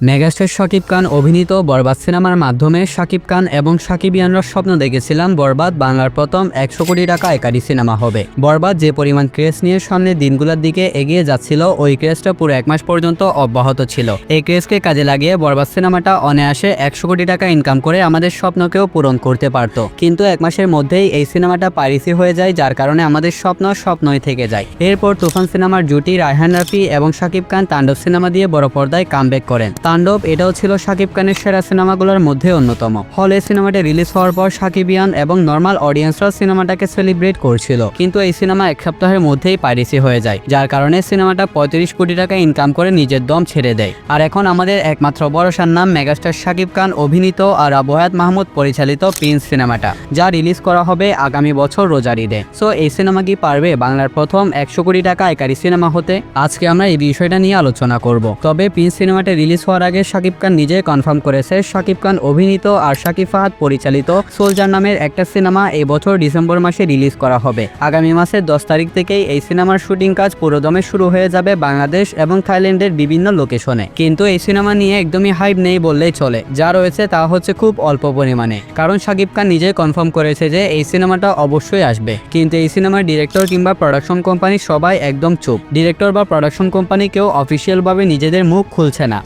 Megastar Shakib Khan অভিনীত বরবাদ সিনেমার মাধ্যমে শাকিব খান এবং শাকিব শাকিবিয়ানরা স্বপ্ন দেখেছিলাম বরবাদ বাংলার প্রথম একশো কোটি টাকা একাডি সিনেমা হবে। বরবাদ যে পরিমাণ ক্রেজ নিয়ে সামনে দিনগুলোর দিকে এগিয়ে যাচ্ছিল, ওই ক্রেজটা পুরো এক মাস পর্যন্ত অব্যাহত ছিল। এই ক্রেজকে কাজে লাগিয়ে বরবাদ সিনেমাটা অনায়াসে একশো কোটি টাকা ইনকাম করে আমাদের স্বপ্নকেও পূরণ করতে পারত। কিন্তু এক মাসের মধ্যেই এই সিনেমাটা পাইরিসি হয়ে যায়, যার কারণে আমাদের স্বপ্ন স্বপ্নই থেকে যায়। এরপর তুফান সিনেমার জুটি রায়হান রাফি এবং শাকিব খান তাণ্ডব সিনেমা দিয়ে বড় পর্দায় কামব্যাক করেন। তাণ্ডব, এটাও ছিল শাকিব খানের সেরা সিনেমাগুলোর মধ্যে অন্যতম। হলে সিনেমাটি রিলিজ হওয়ার পর শাকিবিয়ান এবং নর্মাল অডিয়েন্সরা সিনেমাটাকে সেলিব্রেট করছিল। কিন্তু এই সিনেমা এক সপ্তাহের মধ্যেই পাইরেসি হয়ে যায়, যার কারণে সিনেমাটা পঁয়ত্রিশ কোটি টাকা ইনকাম করে নিজের দম ছেড়ে দেয়। আর এখন আমাদের একমাত্র ভরসার নাম মেগাস্টার শাকিব খান, অভিনীত আর আবহায়াত মাহমুদ পরিচালিত প্রিন্স সিনেমাটা, যা রিলিজ করা হবে আগামী বছর রোজার ঈদে। সো এই সিনেমা কি পারবে? বাংলার প্রথম একশো কোটি টাকা একারি সিনেমা হতে? আজকে আমরা এই বিষয়টা নিয়ে আলোচনা করব। তবে প্রিন্স সিনেমাটা রিলিজ হওয়ার আগে শাকিব খান নিজে কনফার্ম করেছে। শাকিব খান অভিনীত আর শাকিব ফাহাদ পরিচালিত সোলজার নামের একটা সিনেমা এই বছর ডিসেম্বর মাসে রিলিজ করা হবে। আগামী মাসের দশ তারিখ থেকেই এই সিনেমার শুটিং কাজ পুরোদমে শুরু হয়ে যাবে বাংলাদেশ এবং থাইল্যান্ডের বিভিন্ন লোকেশনে। কিন্তু এই সিনেমা নিয়ে একদমই হাইপ নেই বললেই চলে। যা রয়েছে তা হচ্ছে খুব অল্প পরিমাণে। কারণ শাকিব খান নিজে কনফার্ম করেছে যে এই সিনেমাটা অবশ্যই আসবে। কিন্তু এই সিনেমার ডিরেক্টর কিংবা প্রোডাকশন কোম্পানি সবাই একদম চুপ। ডিরেক্টর বা প্রোডাকশন কোম্পানি কেউ অফিসিয়ালভাবে নিজেদের মুখ খুলছে না।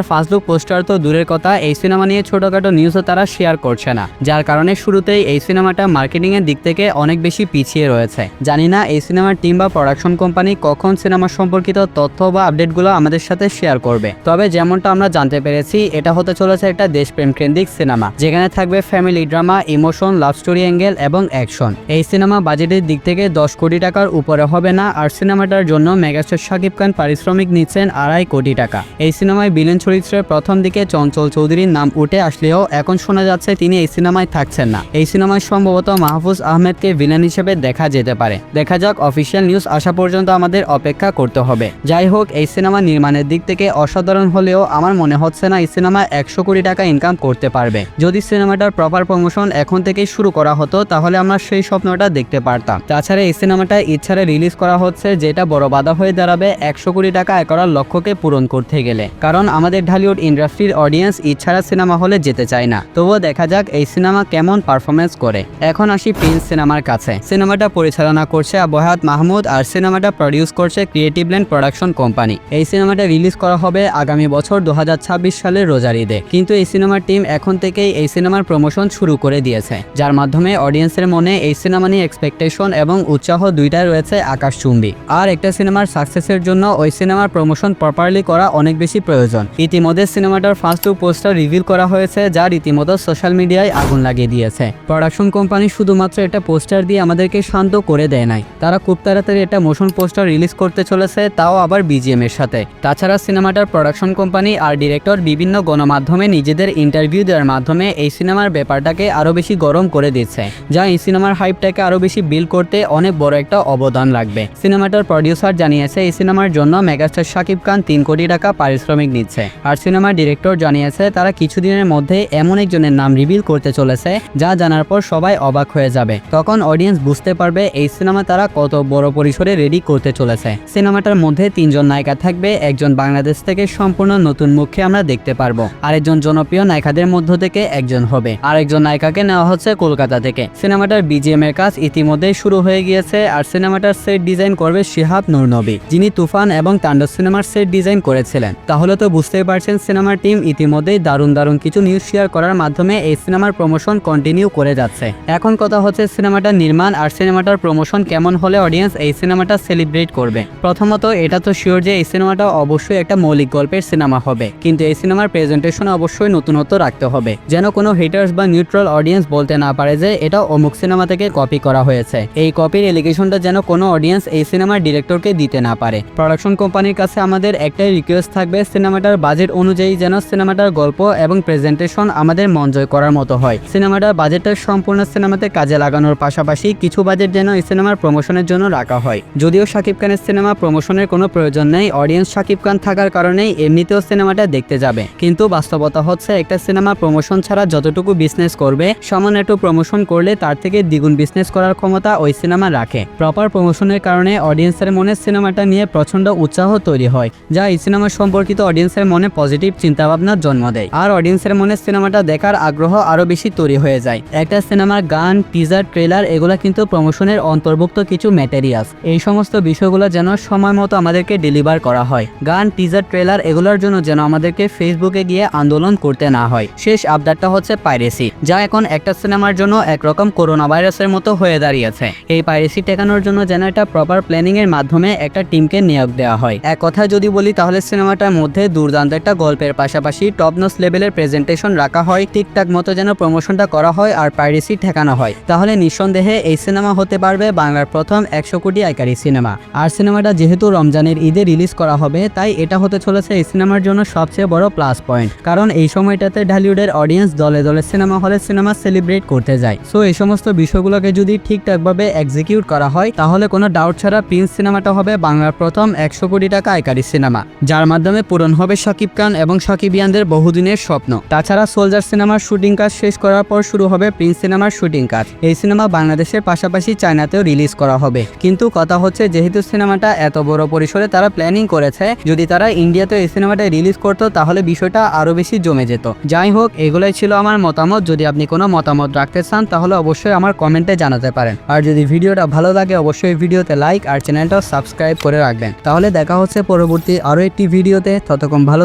সিনেমাটার ফার্স্ট পোস্টার তো দূরের কথা, এই সিনেমা নিয়ে ছোটখাটো নিউজও তারা শেয়ার করছে না। যার কারণে শুরুতেই এই সিনেমাটা মার্কেটিং এর দিক থেকে অনেক বেশি পিছিয়ে রয়েছে। জানি না এই সিনেমার টিম বা প্রোডাকশন কোম্পানি কখন সিনেমা সম্পর্কিত তথ্য বা আপডেটগুলো আমাদের সাথে শেয়ার করবে। তবে যেমনটা আমরা জানতে পেরেছি, এটা হতে চলেছে একটা দেশপ্রেম কেন্দ্রিক সিনেমা, যেখানে থাকবে family drama emotion love story angle এবং অ্যাকশন এই সিনেমা বাজেটের দিক থেকে দশ কোটি টাকার উপরে হবে না, আর সিনেমাটার জন্য মেগাস্টার শাকিব খান পারিশ্রমিক নিচ্ছেন আড়াই কোটি টাকা। এই সিনেমায় বিলেন চরিত্রের প্রথম দিকে চঞ্চল চৌধুরীর নাম উঠে আসলেও এখন শোনা যাচ্ছে তিনি এই সিনেমায় থাকছেন না। এই সিনেমায় সম্ভবত মাহফুজ আহমেদকে ভিলেন হিসেবে দেখা যেতে পারে। দেখা যাক অফিসিয়াল নিউজ আসা পর্যন্ত আমাদের অপেক্ষা করতে হবে। যাই হোক, এই সিনেমা নির্মাণের দিক থেকে অসাধারণ হলেও আমার মনে হচ্ছে না এই সিনেমা একশো কোটি টাকা ইনকাম করতে পারবে। যদি সিনেমাটার প্রপার প্রমোশন এখন থেকেই শুরু করা হতো, তাহলে আমরা সেই স্বপ্নটা দেখতে পারতাম। তাছাড়া এই সিনেমাটা ইচ্ছারে রিলিজ করা হচ্ছে, যেটা বড় বাধা হয়ে দাঁড়াবে একশো কোটি টাকা আয় করার লক্ষ্যকে পূরণ করতে গেলে। কারণ আমাদের ঢালিউড ইন্ডাস্ট্রির অডিয়েন্স ইচ্ছারা সিনেমা হলে যেতে চায় না। তবুও দেখা যাক এই সিনেমা কেমন পারফরমেন্স করে। এখন আসি প্রিন্স সিনেমার কাছে। সিনেমাটা পরিচালনা করছে আবহাত মাহমুদ আর সিনেমাটা প্রডিউস করছে ক্রিয়েটিভ ল্যান্ড প্রোডাকশন কোম্পানি এই সিনেমাটা রিলিজ করা হবে আগামী বছর দু হাজার ছাব্বিশ সালের রোজার ঈদে। কিন্তু এই সিনেমার টিম এখন থেকেই এই সিনেমার প্রমোশন শুরু করে দিয়েছে। যার মাধ্যমে অডিয়েন্সের মনে এই সিনেমা নিয়ে এক্সপেকটেশন এবং উৎসাহ দুইটাই রয়েছে আকাশ চুম্বি আর একটা সিনেমার সাকসেসের জন্য ওই সিনেমার প্রমোশন প্রপারলি করা অনেক বেশি প্রয়োজন। ইতিমধ্যে সিনেমাটার ফার্স্ট টু পোস্টার রিভিল করা হয়েছে যা রীতিমতো সোশ্যাল মিডিয়ায় আগুন লাগিয়ে দিয়েছে। প্রোডাকশন কোম্পানি শুধুমাত্র এটা পোস্টার দিয়ে আমাদেরকে শান্ত করে দেয় নাই। তারা খুব তাড়াতাড়ি এটা মোশন পোস্টার রিলিজ করতে চলেছে, তাও আবার বিজিএম এর সাথে। তাছাড়া সিনেমাটার প্রোডাকশন কোম্পানি আর ডিরেক্টর বিভিন্ন গণমাধ্যমে নিজেদের ইন্টারভিউ দেওয়ার মাধ্যমে এই সিনেমার ব্যাপারটাকে আরও বেশি গরম করে দিচ্ছে যা এই সিনেমার হাইপটাকে আরও বেশি বিল করতে অনেক বড় একটা অবদান লাগবে সিনেমাটার প্রডিউসার জানিয়েছে, এই সিনেমার জন্য মেগাস্টার শাকিব খান তিন কোটি টাকা পারিশ্রমিক নিচ্ছে। আর সিনেমার ডিরেক্টর জানিয়েছে, তারা কিছুদিনের মধ্যে এমন একজনের নাম রিভিল করতে চলেছে, যা জানার পর সবাই অবাক হয়ে যাবে। তখন অডিয়েন্স বুঝতে পারবে এই সিনেমা তারা কত বড় পরিসরে রেডি করতে চলেছে। সিনেমাটার মধ্যে তিনজন নায়িকা থাকবে, একজন বাংলাদেশ থেকে সম্পূর্ণ নতুন মুখে আমরা দেখতে পারব। আরেকজন জনপ্রিয় নায়িকাদের মধ্য থেকে একজন হবে। আরেকজন নায়িকাকে নেওয়া হচ্ছে কলকাতা থেকে। সিনেমাটার বিজিএম এর কাজ ইতিমধ্যেই শুরু হয়ে গিয়েছে, আর সিনেমাটার সেট ডিজাইন করবে শিহাব নূর নবী যিনি তুফান এবং তাণ্ডব সিনেমার সেট ডিজাইন করেছিলেন। তাহলে তো বুঝতেই পারছেন, সিনেমার টিম ইতিমধ্যেই দারুণ দারুণ কিছু নিউজ শেয়ার করার মাধ্যমে এই সিনেমার প্রমোশন কন্টিনিউ করে যাচ্ছে। এখন কথা হচ্ছে সিনেমাটার নির্মাণ আর সিনেমাটার প্রমোশন কেমন হলে অডিয়েন্স এই সিনেমাটা সেলিব্রেট করবে। প্রথমত, এটা তো শিওর যে এই সিনেমাটা অবশ্যই একটা মৌলিক গল্পের সিনেমা হবে। কিন্তু এই সিনেমার প্রেজেন্টেশনে অবশ্যই নতুনত্ব রাখতে হবে। যেন কোনো হিটার্স বা নিউট্রাল অডিয়েন্স বলতে না পারে যে এটা অমুক সিনেমা থেকে কপি করা হয়েছে। এই কপির এলিগেশনটা যেন কোনো অডিয়েন্স এই সিনেমার ডিরেক্টরকে দিতে না পারে। প্রোডাকশন কোম্পানির কাছে আমাদের একটাই রিকোয়েস্ট থাকবে সিনেমাটার বাজেট অনুযায়ী যেন সিনেমাটার গল্প এবং প্রেজেন্টেশন আমাদের মন জয় করার মতো হয়। সিনেমাটার বাজেটটা সম্পূর্ণ সিনেমাতে কাজে লাগানোর পাশাপাশি কিছু বাজেট যেন এই সিনেমার প্রমোশনের জন্য রাখা হয়। যদিও শাকিব খানের সিনেমা প্রমোশনের কোনো প্রয়োজন নেই অডিয়েন্স শাকিব খান থাকার কারণেই এমনিতেও সিনেমাটা দেখতে যাবে। কিন্তু বাস্তবতা হচ্ছে, একটা সিনেমা প্রমোশন ছাড়া যতটুকু বিজনেস করবে সামান্য একটু প্রমোশন করলে তার থেকে দ্বিগুণ বিজনেস করার ক্ষমতা ওই সিনেমা রাখে। প্রপার প্রমোশনের কারণে অডিয়েন্সের মনে সিনেমাটা নিয়ে প্রচণ্ড উৎসাহ তৈরি হয়। যা এই সিনেমা সম্পর্কিত অডিয়েন্সের মনে মনে পজিটিভ চিন্তাভাবনার জন্ম দেয়। আর অডিয়েন্সের মনে সিনেমাটা দেখার আগ্রহ আরও বেশি তৈরি হয়ে যায়। একটা সিনেমার গান টিজার ট্রেলার এগুলা কিন্তু প্রমোশনের অন্তর্ভুক্ত কিছু ম্যাটেরিয়ালস এই সমস্ত বিষয়গুলো যেন সময় মতো আমাদেরকে ডেলিভার করা হয়। গান টিজার ট্রেলার এগুলোর জন্য যেন আমাদেরকে ফেসবুকে গিয়ে আন্দোলন করতে না হয়। শেষ আপডেটটা হচ্ছে পাইরেসি যা এখন একটা সিনেমার জন্য একরকম করোনা ভাইরাসের মতো হয়ে দাঁড়িয়েছে। এই পাইরেসি টেকানোর জন্য যেন একটা প্রপার প্ল্যানিং এর মাধ্যমে একটা টিমকে নিয়োগ দেওয়া হয়। এক কথা যদি বলি তাহলে সিনেমাটার মধ্যে দুর্দান্ত একটা গল্পের পাশাপাশি টপনস লেভেলের প্রেজেন্টেশন রাখা হয়। ঠিকঠাক মতো যেন প্রমোশনটা করা হয় আর পাইরেসি ঠেকানো হয়। তাহলে নিঃসন্দেহে এই সিনেমা হতে পারবে বাংলার প্রথম একশো কোটি আইকারি সিনেমা। আর সিনেমাটা যেহেতু রমজানের ঈদে রিলিজ করা হবে, তাই এটা হতে চলেছে এই সিনেমার জন্য সবচেয়ে বড় প্লাস পয়েন্ট কারণ এই সময়টাতে ঢালিউডের অডিয়েন্স দলে দলে সিনেমা হলে সিনেমা সেলিব্রেট করতে যায়। সো এই সমস্ত বিষয়গুলোকে যদি ঠিকঠাকভাবে এক্সিকিউট করা হয়, তাহলে কোনো ডাউট ছাড়া প্রিন্স সিনেমাটা হবে বাংলার প্রথম একশো কোটি টাকা আয়কারী সিনেমা। যার মাধ্যমে পূরণ হবে শাকিব খান এবং শাকিবিয়ানদের বহুদিনের স্বপ্ন। তাছাড়া সোলজার সিনেমার শুটিং কাজ শেষ করার পর শুরু হবে প্রিন্স সিনেমার শুটিং কাজ। এই সিনেমা বাংলাদেশের পাশাপাশি চায়নাতেও রিলিজ করা হবে। কিন্তু কথা হচ্ছে, যেহেতু সিনেমাটা এত বড় পরিসরে তারা প্ল্যানিং করেছে, যদি তারা ইন্ডিয়াতে এই সিনেমাটা রিলিজ করতো, তাহলে বিষয়টা আরও বেশি জমে যেত। যাই হোক, এগুলাই ছিল আমার মতামত। যদি আপনি কোনো মতামত রাখতে চান, তাহলে অবশ্যই আমার কমেন্টে জানাতে পারেন। আর যদি ভিডিওটা ভালো লাগে, অবশ্যই ভিডিওতে লাইক আর চ্যানেলটাও সাবস্ক্রাইব করে রাখবেন। তাহলে দেখা হচ্ছে পরবর্তী আরও একটি ভিডিওতে। ততক্ষণ ভালো